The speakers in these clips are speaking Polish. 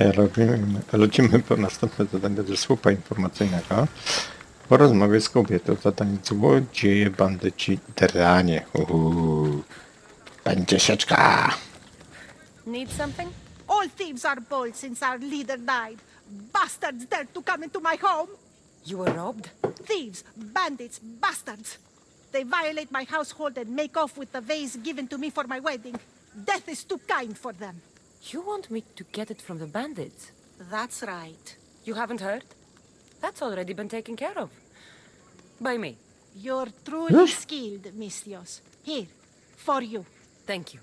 Robimy, lecimy po następne zadanie ze słupa informacyjnego. Porozmawiać z kobietą. Zadanie złodzieje, bandyci, teranie. Uuu. Będzie sieczka. Need something? All thieves are bold since our leader died. Bastards dared to come into my home. You were robbed? Thieves, bandits, bastards. They violate my household and make off with the vase given to me for my wedding. Death is too kind for them. You want me to get it from the bandits? That's right. You haven't heard? That's already been taken care of. By me. You're truly Yes. skilled, Mistios. Here, for you. Thank you.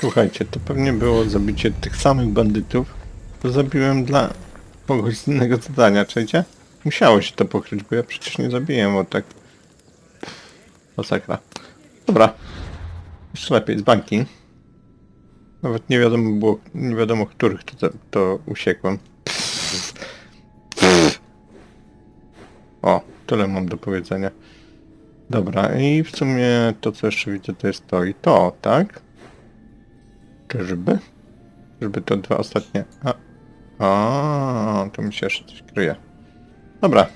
Słuchajcie, to pewnie było zabicie tych samych bandytów, to zabiłem dla kogoś z innego zadania, czujecie? Musiało się to pokryć, bo ja przecież nie zabiję, bo tak... Masakra. Dobra. Jeszcze lepiej, z banki. Nawet nie wiadomo było, nie wiadomo których to, to usiekłem. O, tyle mam do powiedzenia. Dobra, i w sumie to co jeszcze widzę to jest to i to, tak? Czyżby? Żeby to dwa ostatnie... A, a to mi się jeszcze coś kryje. Dobra.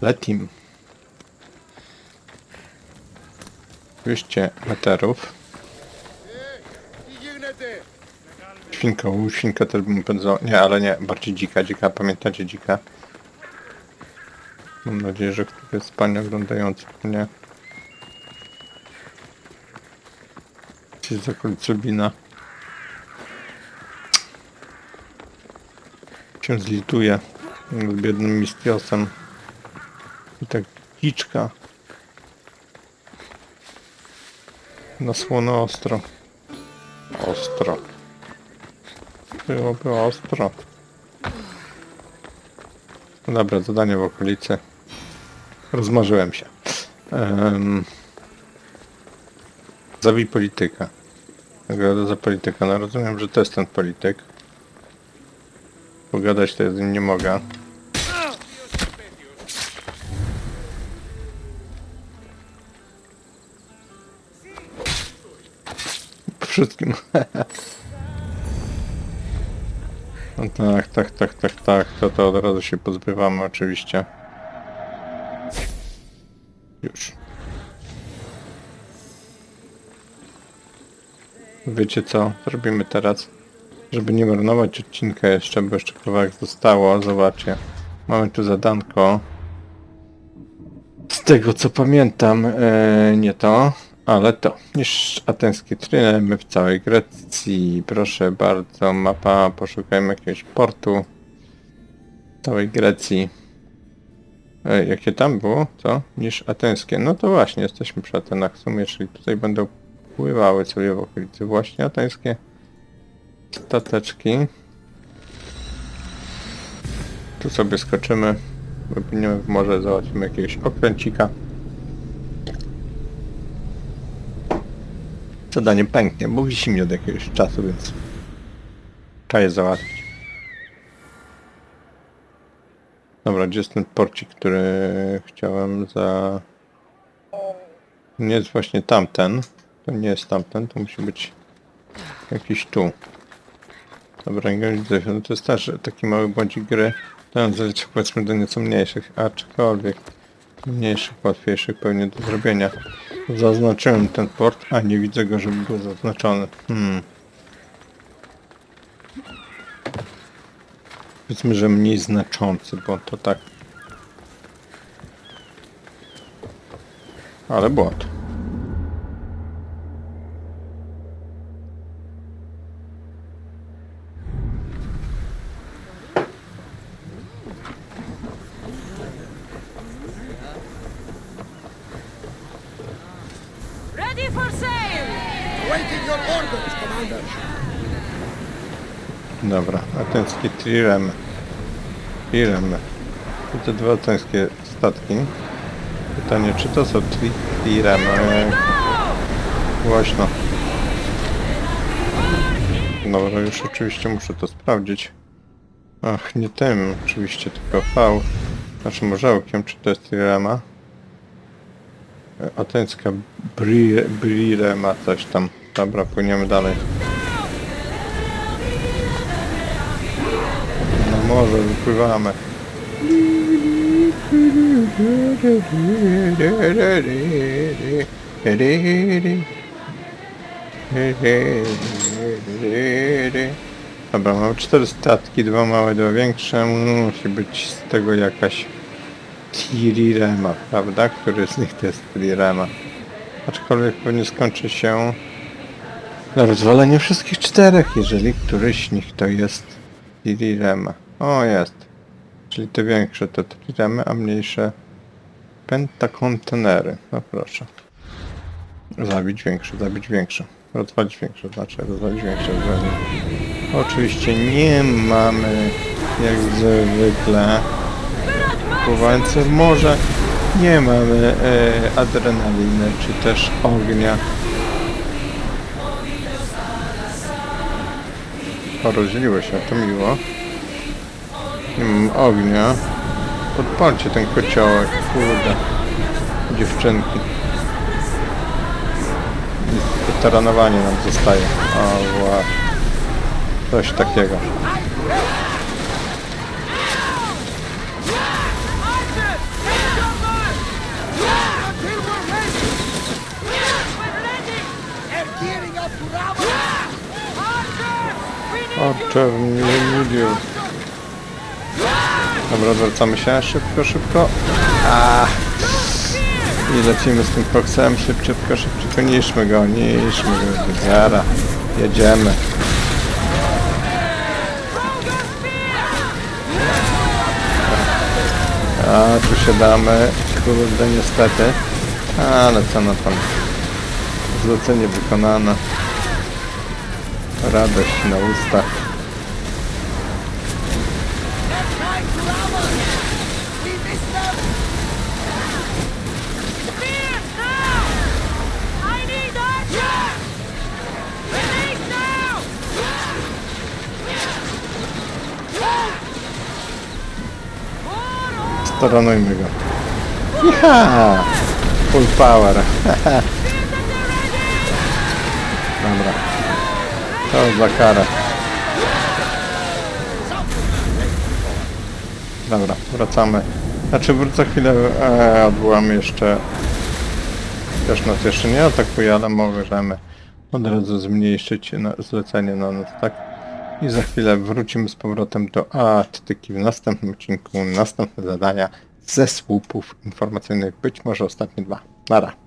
Letim. 200 metrów. Świnka, świnka też bym powiedział. Nie, ale nie, bardziej dzika, dzika, pamiętacie dzika? Mam nadzieję, że ktoś z Pani oglądający mnie. Gdzieś z okolicy. Się zlituje z biednym Mistiosem. I tak dziczka. Na słono ostro. Ostro. Byłoby ostro. Dobra, zadanie w okolicy. Rozmarzyłem się. Um, Zawij polityka. Nagroda za polityka. No rozumiem, że to jest ten polityk. Pogadać to z nim nie mogę. Wszystkim. No tak, tak, tak, tak, tak. To, to od razu się pozbywamy oczywiście. Już. Wiecie co? Zrobimy teraz. Żeby nie marnować odcinka jeszcze, bo jeszcze kawałek zostało. Zobaczcie. Mamy tu zadanko. Z tego co pamiętam, e, nie to, ale to. Niż ateńskie trynemy w całej Grecji. Proszę bardzo, mapa. Poszukajmy jakiegoś portu w całej Grecji. E, jakie tam było? Co? Niż ateńskie. No to właśnie, jesteśmy przy Atenach w sumie, czyli tutaj będą pływały sobie w okolicy właśnie ateńskie stateczki. Tu sobie skoczymy, wypłyniemy w morze, załatwimy jakiegoś okręcika. Zadanie pęknie, bo wisi mi od jakiegoś czasu, więc trzeba je załatwić. Dobra, gdzie jest ten porcik, który chciałem za... Nie jest właśnie tamten. To nie jest tamten, to musi być jakiś tu. Dobra, widzę. No to jest też taki mały błądzik gry. Ten zaliczy powiedzmy do nieco mniejszych, aczkolwiek mniejszych, łatwiejszych pewnie do zrobienia. Zaznaczyłem ten port, a nie widzę go, żeby był zaznaczony. Hmm. Powiedzmy, że mniej znaczący, bo to tak. Ale błąd. Ready for sail! Waiting your orders, Commander. Dobra, ateńskie triremy. Triremy. Widzę dwa ateńskie statki. Pytanie, czy to są tri triremy? Głośno. Dobra, już oczywiście muszę to sprawdzić. Ach, nie tym oczywiście, tylko V. Naszym orzełkiem, czy to jest trirema? E, atencka Brille, Brille ma coś tam. Dobra, płyniemy dalej. No Na morze wypływamy. Dobra, mam cztery statki, dwa małe, dwa większe. Musi być z tego jakaś Tirirema, prawda? Który z nich to jest Tirirema? Aczkolwiek pewnie skończy się na rozwalenie wszystkich czterech, jeżeli któryś z nich to jest Tirirema. O, jest. Czyli te większe to Tiriremy, a mniejsze pentakontenery. No proszę. Zabić większe, zabić większe. Rozwalić większe, znaczy rozwalić większe. Oczywiście nie mamy jak zwykle pływające w morze. Nie mamy e, adrenaliny czy też ognia. O, rozdzieliło się, to miło. Nie mam ognia. Podpalcie ten kociołek, kurde. Dziewczynki. I taranowanie nam zostaje. O. Coś takiego. O, czerni ludzie. Dobra, wracamy się. Szybko, szybko. A. I lecimy z tym koksem. Szybciutko, szybciutko. Niszmy go, niszmy go. Zara. Jedziemy. A, tu siadamy. Kurde, niestety. Ale co na pan. Zlecenie wykonane. Radość na ustach. Staranujmy go. Iha! Full power. Dobra. To za karę. Dobra, wracamy. Znaczy wrócę chwilę, e, jeszcze... Też nas jeszcze nie atakuje, ale możemy od razu zmniejszyć na, zlecenie na noc, tak? I za chwilę wrócimy z powrotem do Arktyki w następnym odcinku, następne zadania ze słupów informacyjnych, być może ostatnie dwa. Nara.